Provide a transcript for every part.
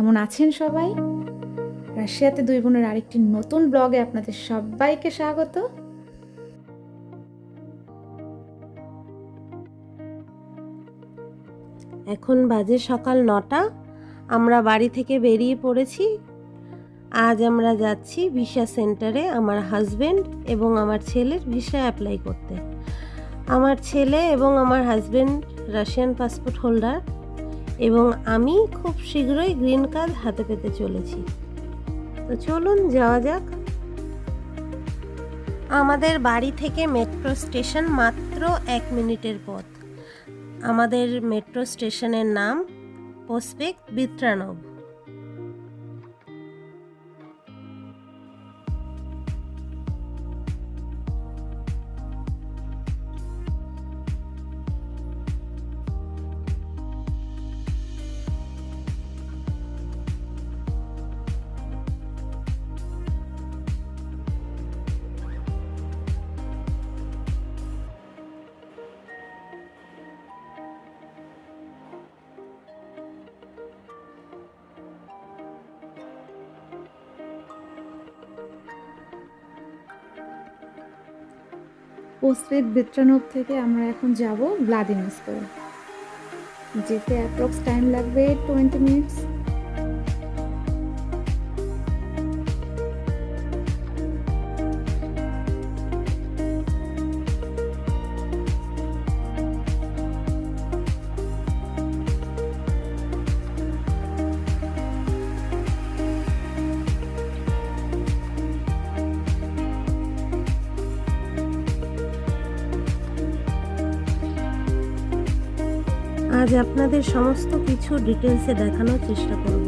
কেমন আছেন সবাই? রাশিয়াতে দুই বোনের আরেকটি নতুন ব্লগে আপনাদের সবাইকে স্বাগত। এখন বাজে সকাল নটা, আমরা বাড়ি থেকে বেরিয়ে পড়েছি। আজ আমরা যাচ্ছি ভিসা সেন্টারে আমার হাজবেন্ড এবং আমার ছেলের ভিসা অ্যাপ্লাই করতে। আমার ছেলে এবং আমার হাজব্যান্ড রাশিয়ান পাসপোর্ট হোল্ডার। এবং আমি খুব শীঘ্রই গ্রিন কার্ড হাতে পেতে চলেছি। তো চলুন যাওয়া যাক। আমাদের বাড়ি থেকে মেট্রো স্টেশন মাত্র এক মিনিটের পথ। আমাদের মেট্রো স্টেশনের নাম পোস্পেক বিত্রানব। পোস্টপেড বিত্রানব থেকে আমরা এখন যাব ভ্লাদিমিস্কো যেতে অ্যাপ্রক্স টাইম লাগবে টোয়েন্টি মিনিটস আজ আপনাদের সমস্ত কিছু ডিটেলসে দেখানোর চেষ্টা করব।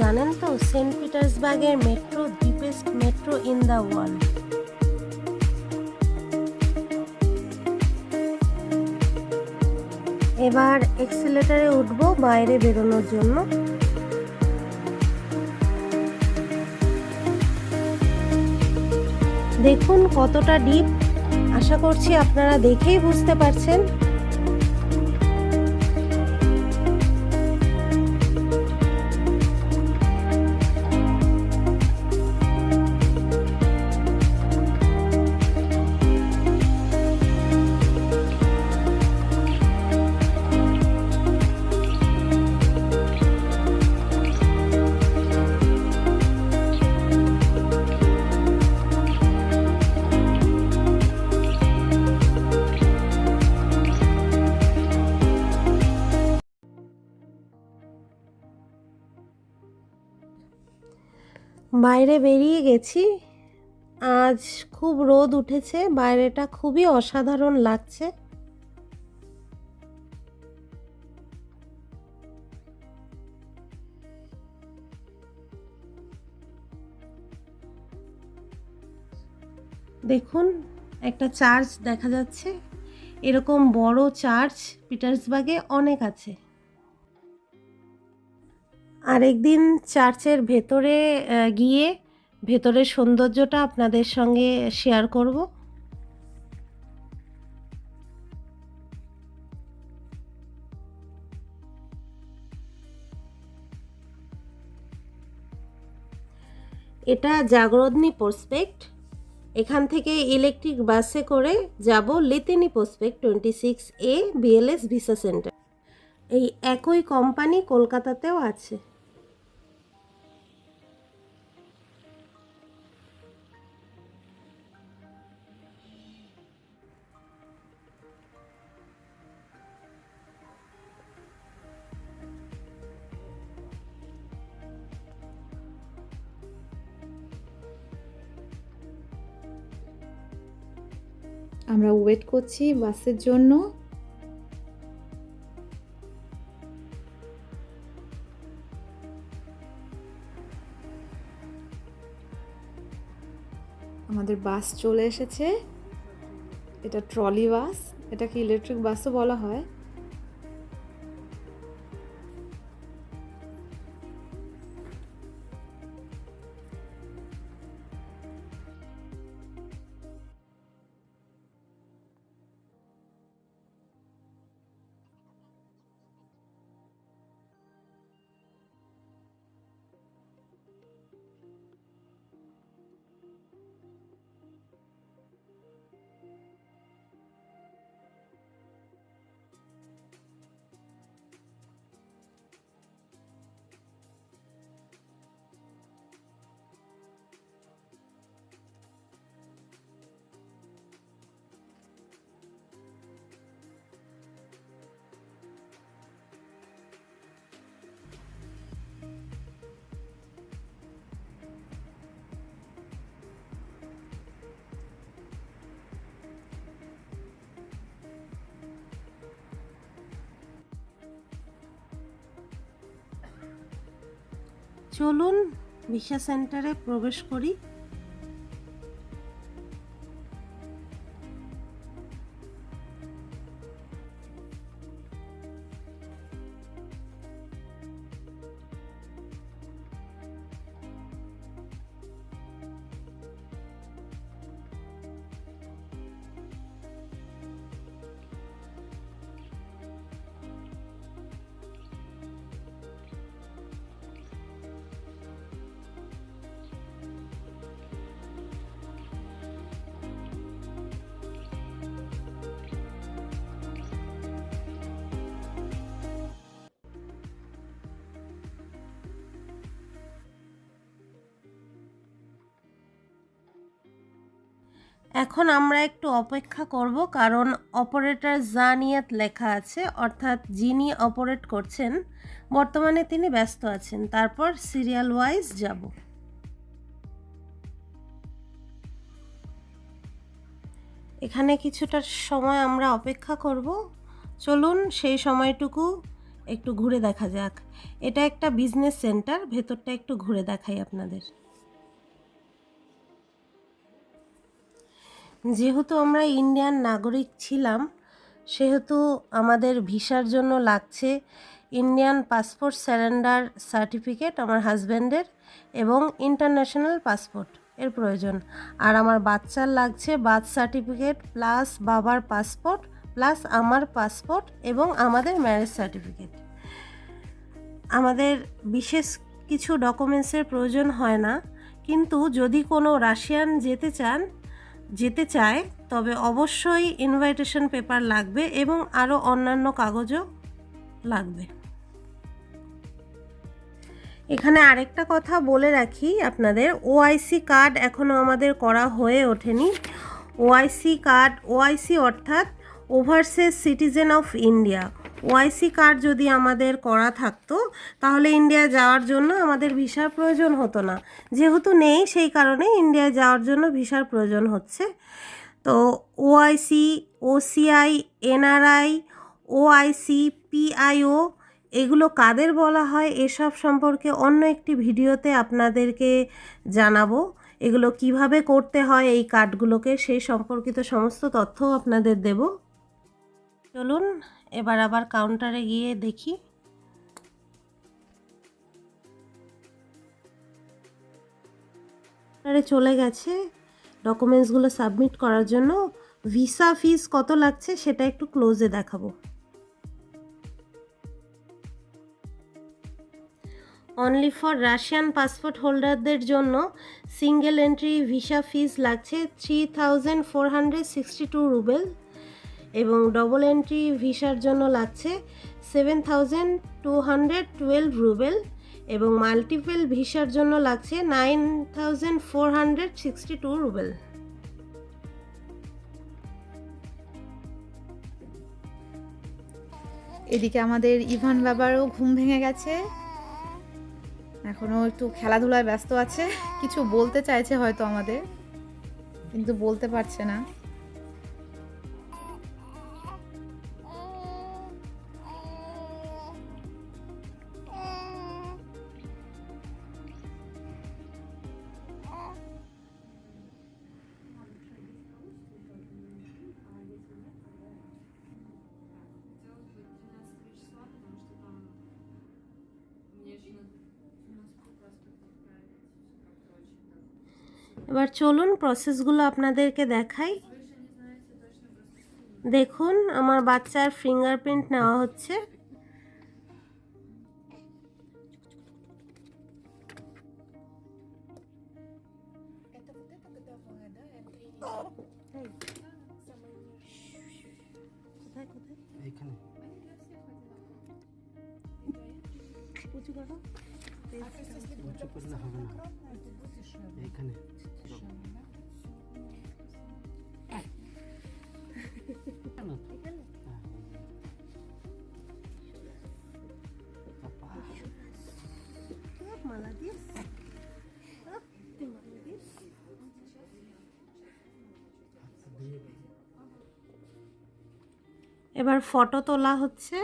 জানেন তো, Saint পিটার্সবার্গের metro, deepest metro in the world. এবার এক্সিলেটারে উঠব বাইরে বেরোনোর জন্য। দেখুন কতটা ডিপ আশা করছি আপনারা দেখেই বুঝতে পারছেন। বাইরে বেরিয়ে গেছি। আজ খুব রোদ উঠেছে, বাইরেটা খুবই অসাধারণ লাগছে। দেখুন, একটা চার্চ দেখা যাচ্ছে। এরকম বড় চার্চ পিটার্সবার্গে অনেক আছে। আরেকদিন চার্চের ভেতরে গিয়ে ভেতরের সৌন্দর্যটা আপনাদের সঙ্গে শেয়ার করব। এটা জাগরদনি প্রসপেক্ট। এখান থেকে ইলেকট্রিক বাসে করে যাব Liteyny Prospekt twenty six A BLS visa centre. এই একই কোম্পানি কলকাতাতেও আছে। আমরা ওয়েট করছি বাসের জন্য। আমাদের বাস চলে এসেছে। এটা ট্রলি বাস, এটাকে ইলেকট্রিক বাসও বলা হয়। চলুন ভিসা সেন্টারে প্রবেশ করি। এখন আমরা একটু অপেক্ষা করব, কারণ অপারেটর জানিয়াত লেখা আছে, অর্থাৎ যিনি অপারেট করছেন, বর্তমানে তিনি ব্যস্ত আছেন। তারপর সিরিয়াল ওয়াইজ যাব। এখানে কিছুটা সময় আমরা অপেক্ষা করব। চলুন সেই সময়টুকু একটু ঘুরে দেখা যাক। এটা একটা বিজনেস সেন্টার, ভেতরটা একটু ঘুরে দেখাই আপনাদের। যেহেতু আমরা ইন্ডিয়ান নাগরিক ছিলাম, সেহেতু আমাদের ভিসার জন্য লাগছে ইন্ডিয়ান পাসপোর্ট স্যারেন্ডার সার্টিফিকেট আমার হাজব্যান্ডের এবং ইন্টারন্যাশনাল পাসপোর্ট এর প্রয়োজন। আর আমার বাচ্চার লাগছে বার্থ সার্টিফিকেট প্লাস বাবার পাসপোর্ট প্লাস আমার পাসপোর্ট এবং আমাদের ম্যারেজ সার্টিফিকেট। আমাদের বিশেষ কিছু ডকুমেন্টসের প্রয়োজন হয় না, কিন্তু যদি কোনো রাশিয়ান যেতে চান যেতে চায়, তবে অবশ্যই ইনভাইটেশন পেপার লাগবে এবং আরও অন্যান্য কাগজও লাগবে। এখানে আরেকটা কথা বলে রাখি আপনাদের ওআইসি কার্ড এখনও আমাদের করা হয়ে ওঠেনি। ওআইসি কার্ড ওআইসি অর্থাৎ overseas citizen of India OIC card যদি আমাদের করা থাকতো, তাহলে ইন্ডিয়া যাওয়ার জন্য আমাদের ভিসার প্রয়োজন হতো না। যেহেতু নেই, সেই কারণে ইন্ডিয়ায় যাওয়ার জন্য ভিসার প্রয়োজন হচ্ছে। তো OIC OCI NRI OIC PIO এগুলো কাদের বলা হয়? এসব সম্পর্কে অন্য একটি ভিডিওতে আপনাদেরকে জানাব। এগুলো কীভাবে করতে হয় এই কার্ডগুলোকে সেই সম্পর্কিত সমস্ত তথ্যও আপনাদের দেব। চলুন, এবার আবার কাউন্টারে গিয়ে দেখি। কাউন্টারে চলে গেছে ডকুমেন্টসগুলো সাবমিট করার জন্য। ভিসা ফিস কত লাগছে সেটা একটু ক্লোজে দেখাবো। অনলি ফর রাশিয়ান পাসপোর্ট হোল্ডারদের জন্য সিঙ্গেল এন্ট্রি ভিসা ফিস লাগছে three thousand four hundred sixty two rouble এবং ডবল এন্ট্রি ভিসার জন্য লাগছে seven thousand two hundred twelve rouble এবং মাল্টিপল ভিসার জন্য লাগছে nine thousand four hundred sixty two rouble এদিকে আমাদের ইভান বাবারও ঘুম ভেঙে গেছে। এখনও একটু খেলাধুলায় ব্যস্ত আছে। কিছু বলতে চাইছে হয়তো আমাদের, কিন্তু বলতে পারছে না। এবার চলুন প্রসেসগুলো আপনাদেরকে দেখাই। দেখুন আমার বাচ্চার ফিঙ্গারপ্রিন্ট নেওয়া হচ্ছে। এইখানে। এবার ফটো তোলা হচ্ছে।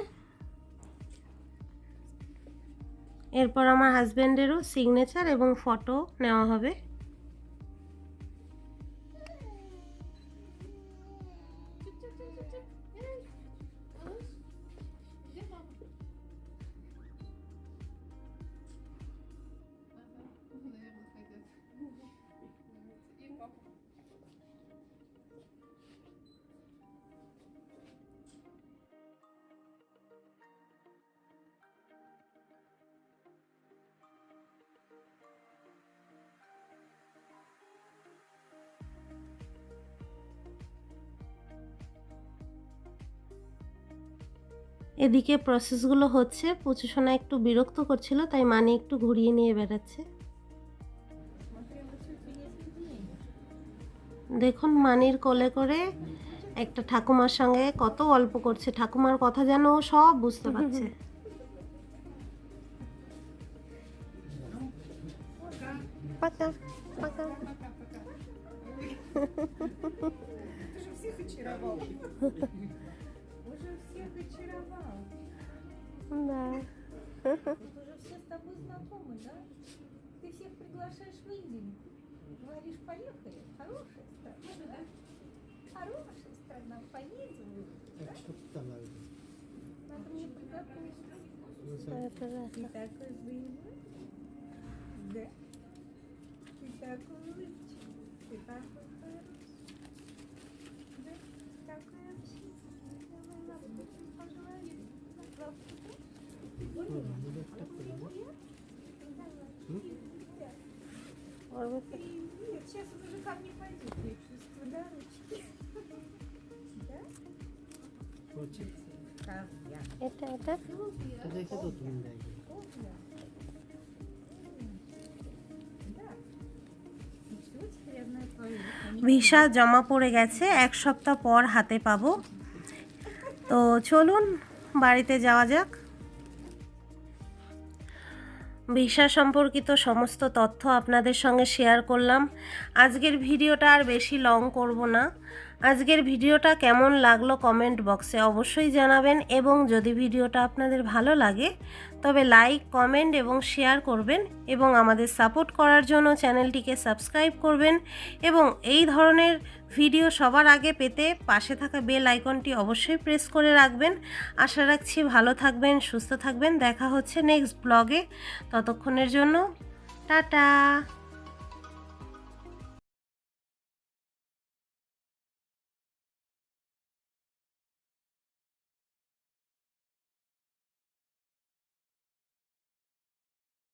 এরপর আমার হাজব্যান্ডেরও সিগনেচার এবং ফটো নেওয়া হবে। এদিকে প্রসেসগুলো হচ্ছে পুচুসোনা একটু বিরক্ত করছিল তাই মানে একটু ঘুরিয়ে নিয়ে বেড়াচ্ছে দেখুন মানির কোলে করে একটা ঠাকুমার সঙ্গে কত গল্প করছে ঠাকুমার কথা যেন ও সব বুঝতে পারছে পাকা পাকা Уже Да. Мы уже все с тобой знакомы, да? Ты всех приглашаешь в Индию. Говоришь, поехали. Хорошая страна, да? Хорошая страна, поедем. Так что там надо? Надо мне приготовиться. Да. Ты такой боевой? Да. Ты такой улыбчивый. Ты такой একটা করে দাও। করবে তো। Нет, сейчас он уже ко мне пойдет, я чувствую, да, ручки? Да? করছি Так, я. এটা এটা এটা দেখে তো তুমি দেখবে Вкусно. М. Да. Ничего, теперь я знаю твою. ভিসা জমা পড়ে গেছে এক সপ্তাহ পর হাতে পাবো তো চলুন বাড়িতে যাওয়া যাক ভিসা সম্পর্কিত সমস্ত তথ্য আপনাদের সঙ্গে শেয়ার করলাম। আজকের ভিডিওটা আর বেশি লং করব না। আজকের ভিডিওটা কেমন লাগল কমেন্ট বক্সে অবশ্যই জানাবেন এবং যদি ভিডিওটা আপনাদের ভালো লাগে, তবে লাইক, কমেন্ট এবং শেয়ার করবেন এবং আমাদের সাপোর্ট করার জন্য চ্যানেলটিকে সাবস্ক্রাইব করবেন এবং এই ধরনের ভিডিও সবার আগে পেতে পাশে থাকা বেল আইকনটি অবশ্যই প্রেস করে রাখবেন। আশা রাখছি ভালো থাকবেন, সুস্থ থাকবেন। দেখা হচ্ছে নেক্সট ব্লগে। ততক্ষণের জন্য, টাটা!